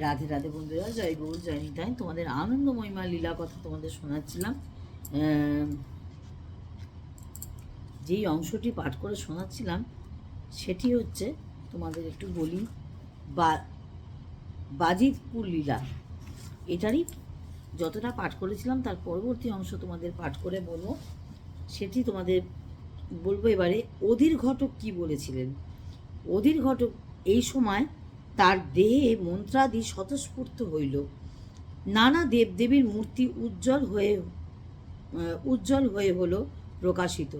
রাধে রাধে বন্ধুরা, জয় গৌর, জয় নিতাই। তোমাদের আনন্দ মহিমা লীলা কথা তোমাদের শোনাচ্ছিলাম। যেই অংশটি পাঠ করে শোনাচ্ছিলাম, সেটি হচ্ছে তোমাদের একটু বলি, বা, বাজিতপুর লীলা। এটারই যতটা পাঠ করেছিলাম, তার পরবর্তী অংশ তোমাদের পাঠ করে বলব। সেটি তোমাদের বলব এবারে, অধীর ঘটক কি বলেছিলেন? অধীর ঘটক এই সময় তার দেহে মন্ত্রাদি স্বতঃস্ফূর্ত হইল। নানা দেবদেবীর মূর্তি উজ্জ্বল হয়ে উজ্জ্বল হয়ে হলো প্রকাশিত।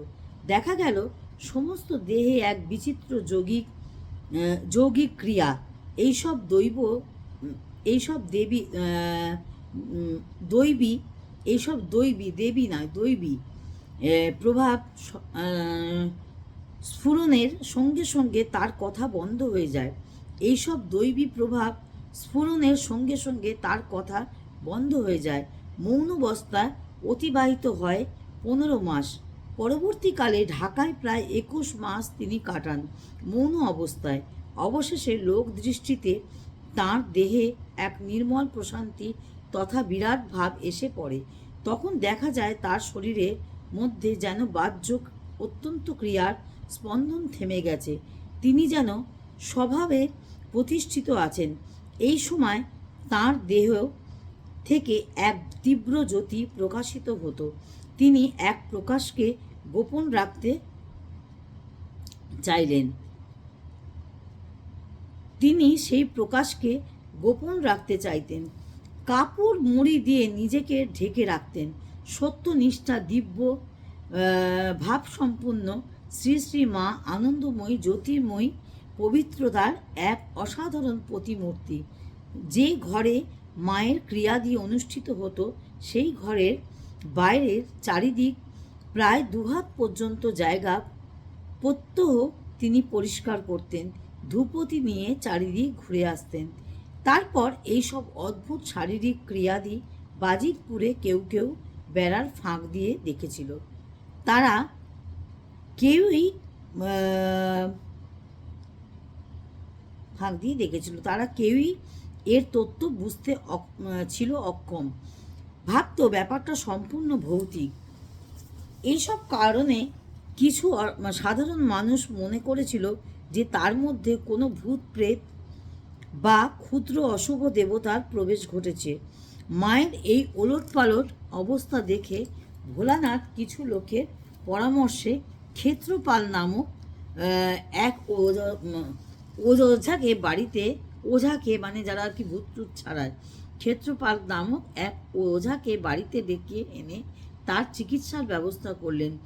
দেখা গেল, সমস্ত দেহে এক বিচিত্র যৌগিক যৌগিক ক্রিয়া। এইসব দৈব, এইসব দেবী দৈবী, এইসব দৈবী, দেবী নয়, দৈবী প্রভাব স্ফুরণের সঙ্গে সঙ্গে তার কথা বন্ধ হয়ে যায়। এইসব দৈবী প্রভাব স্ফুরণের সঙ্গে সঙ্গে তার কথা বন্ধ হয়ে যায়। মৌনবস্থায় অতিবাহিত হয় পনেরো মাস। পরবর্তীকালে ঢাকায় প্রায় একুশ মাস তিনি কাটান মৌন অবস্থায়। অবশেষে লোক দৃষ্টিতে তাঁর দেহে এক নির্মল প্রশান্তি তথা বিরাট ভাব এসে পড়ে। তখন দেখা যায় তার শরীরে মধ্যে যেন বাহ্য অত্যন্ত ক্রিয়ার স্পন্দন থেমে গেছে। তিনি যেন স্বভাবে প্রতিষ্ঠিত আছেন। এই সময় তার দেহ থেকে এক তীব্র জ্যোতি প্রকাশিত হতো। তিনি এক প্রকাশকে গোপন রাখতে চাইলেন। তিনি সেই প্রকাশকে গোপন রাখতে চাইতেন। কাপড় মুড়ি দিয়ে নিজেকে ঢেকে রাখতেন। সত্যনিষ্ঠা দিব্য আহ, ভাবসম্পন্ন শ্রী শ্রী মা আনন্দময়ী জ্যোতির্ময়ী পবিত্রতার এক অসাধারণ প্রতিমূর্তি। যে ঘরে মায়ের ক্রিয়া ক্রিয়াদি অনুষ্ঠিত হতো, সেই ঘরের বাইরের চারিদিক প্রায় দুহাত পর্যন্ত জায়গা প্রত্যহ তিনি পরিষ্কার করতেন, ধূপতি নিয়ে চারিদিক ঘুরে আসতেন। তারপর এইসব অদ্ভুত শারীরিক ক্রিয়াদি বাজিতপুরে কেউ কেউ বেড়ার ফাঁক দিয়ে দেখেছিল। তারা কেউই ফাঁক দিয়ে দেখেছিল। তারা কেউই এর তত্ত্ব বুঝতে ছিল অক্ষম। ভাবতো ব্যাপারটা সম্পূর্ণ ভৌতিক। এইসব কারণে কিছু সাধারণ মানুষ মনে করেছিল যে তার মধ্যে কোনো ভূত প্রেত বা ক্ষুদ্র অশুভ দেবতার প্রবেশ ঘটেছে। মায়ের এই ওলটপালট অবস্থা দেখে ভোলানাথ কিছু লোকের পরামর্শে ক্ষেত্রপাল নামক এক ওঝাকে বাড়িতে, ওঝাকে মানে যারা আর কি ভূত টুত ছাড়ায় ক্ষেত্রপাল নামক এক ওঝাকে বাড়িতে ডেকে এনে তার চিকিৎসার ব্যবস্থা করলেন।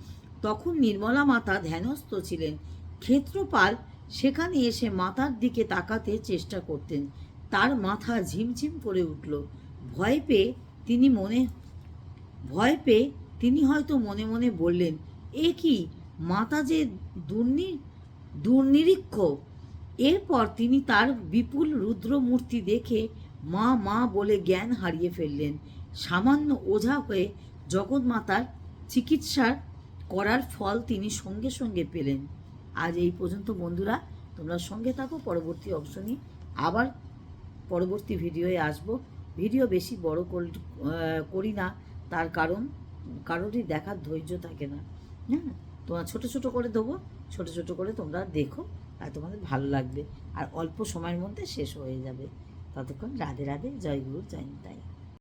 তখন নির্মলা মাতা ধ্যানস্থ ছিলেন। ক্ষেত্রপাল সেখানে এসে মাথার দিকে তাকাতে চেষ্টা করতেন। তার মাথা ঝিমঝিম করে উঠল। ভয় পেয়ে তিনি মনে, ভয় পেয়ে তিনি হয়তো মনে মনে বললেন, এ কি মাতা যে দুর্নি, দুর্নিরীক্ষ? এরপর তিনি তার বিপুল রুদ্রমূর্তি দেখে মা মা বলে জ্ঞান হারিয়ে ফেললেন। সামান্য ওঝা হয়ে জগৎমাতার চিকিৎসার করার ফল তিনি সঙ্গে সঙ্গে পেলেন। আজ এই পর্যন্ত বন্ধুরা, তোমরা সঙ্গে থাকো, পরবর্তী অংশ নিয়ে আবার পরবর্তী ভিডিওয়ে আসব। ভিডিও বেশি বড় করি না, তার কারণ, কারোরই দেখার ধৈর্য থাকে না। হ্যাঁ তোমার ছোট ছোট করে দেবো। ছোট ছোট করে তোমরা দেখো আর তোমাদের ভালো লাগবে। আর অল্প সময়ের মধ্যে শেষ হয়ে যাবে। ততক্ষণ রাধে রাধে, জয় গুরু